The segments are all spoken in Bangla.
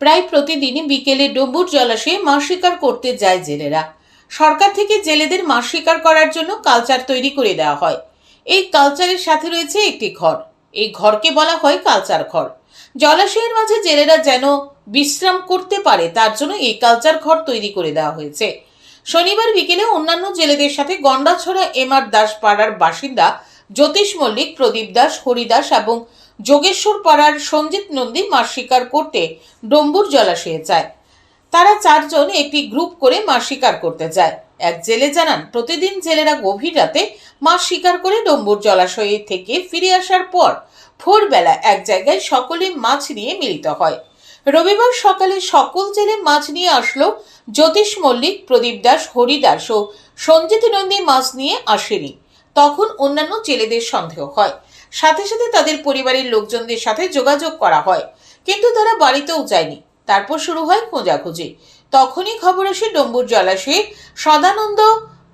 প্রায় প্রতিদিনই বিকেলে ডুম্বুর জলাশয়ে মাছ শিকার করতে যায় জেলেরা। সরকার থেকে জেলেদের মাছ শিকার করার জন্য কালচার তৈরি করে দেওয়া হয়। এই কালচারের সাথে রয়েছে একটি ঘর। এই ঘরকে বলা হয় কালচার ঘর। জলাশয়ের মাঝে জেলেরা যেন বিশ্রাম করতে পারে, তার জন্য এই কালচার ঘর তৈরি করে দেওয়া হয়েছে। শনিবার বিকেলে অন্যান্য জেলেদের সাথে গন্ডাছড়া এম আর দাস পাড়ার বাসিন্দা জ্যোতিষ মল্লিক, প্রদীপ দাস, হরিদাস এবং যোগেশ্বর পাড়ার সঞ্জিত নন্দী মাছ শিকার করতে ডম্বুর জলাশয়ে যায়। তারা চারজন একটি গ্রুপ করে মাছ শিকার করতে যায়। এক জেলে জানান, প্রতিদিন জেলেরা গভীর রাতে মাছ শিকার করে ডম্বুর জলাশয়ে থেকে ফিরে আসার পর ভোরবেলা এক জায়গায় সকলে মাছ নিয়ে মিলিত হয়। রবিবার সকালে সকল জেলে মাছ নিয়ে আসলো জ্যোতিষ মল্লিক, প্রদীপ দাস হরিদাস ও সঞ্জিত নন্দী মাছ নিয়ে আসেনি। তখন অন্যান্য জেলেদের সন্দেহ হয়। সাথে সাথে তাদের পরিবারের লোকজনদের সাথে যোগাযোগ করা হয়। কিন্তু তারা বাড়িতেও যায়নি। তারপর শুরু হয় খোঁজাখুঁজি। তখনই খবর আসে ডম্বুর জলাশয়ে সদানন্দ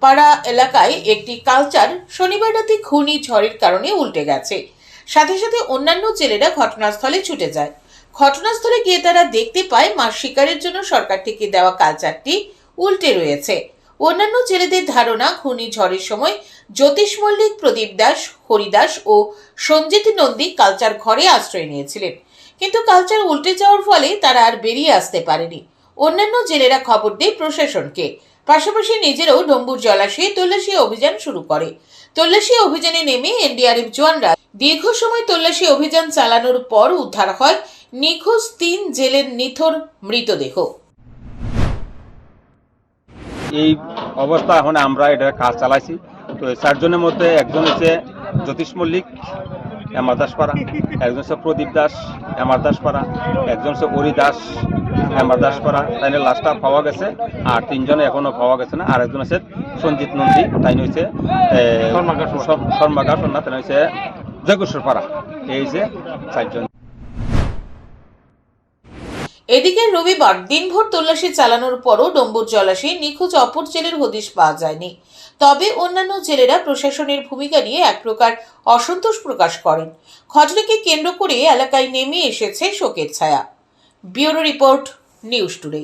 পাড়া এলাকায় একটি কালচার শনিবার রাতে ঘূর্ণি ঝড়ের কারণে উল্টে গেছে। সাথে সাথে অন্যান্য জেলেরা ঘটনাস্থলে ছুটে যায়। ঘটনাস্থলে গিয়ে তারা দেখতে পায়, মাছ শিকারের জন্য সরকার থেকে দেওয়া কালচারটি উল্টে রয়েছে। অন্যান্য জেলেদের ধারণা, ঘূর্ণিঝড়ের সময় জ্যোতিষ মল্লিক, প্রদীপ দাস, হরিদাস ও সঞ্জিত নন্দী কালচার ঘরে আশ্রয় নিয়েছিলেন। কিন্তু কালচার উল্টে যাওয়ার ফলে তারা আর বেরিয়ে আসতে পারেনি। অন্যান্য জেলেরা খবর দেয় প্রশাসনকে। পাশাপাশি নিজেরাও ডম্বুর জলাশয়ে তল্লাশি অভিযান শুরু করে। তল্লাশি অভিযানে নেমে এনডিআরএফ জওয়ানরা দীর্ঘ সময় তল্লাশি অভিযান চালানোর পর উদ্ধার হয় নিখোঁজ তিন জেলের নিথর মৃতদেহ। এই অবস্থা এখন আমরা এটা কাজ চালাইছি। তো চারজনের মধ্যে একজন হচ্ছে জ্যোতিষ মল্লিক এমার দাস পাড়া একজন হচ্ছে প্রদীপ দাস এমার দাস পাড়া একজন হচ্ছে অরি দাস এমার দাস পাড়া তাই লাস্টটা পাওয়া গেছে। আর তিনজনে এখনও পাওয়া গেছে না। আর একজন হচ্ছে সঞ্জিত নন্দী তাই হচ্ছে শর্মাকা সন্না তাই হচ্ছে জগেশ্বর পাড়া এই যে চারজন। এদিকে রবিবার দিনভর তল্লাশি চালানোর পরও ডম্বুর জলাশয়ে নিখোঁজ অপর জেলের হদিশ পাওয়া যায়নি। তবে অন্যান্য জেলেরা প্রশাসনের ভূমিকা নিয়ে এক প্রকার অসন্তোষ প্রকাশ করেন। ঘটনাকে কেন্দ্র করে এলাকায় নেমে এসেছে শোকের ছায়া। Bureau report, news today.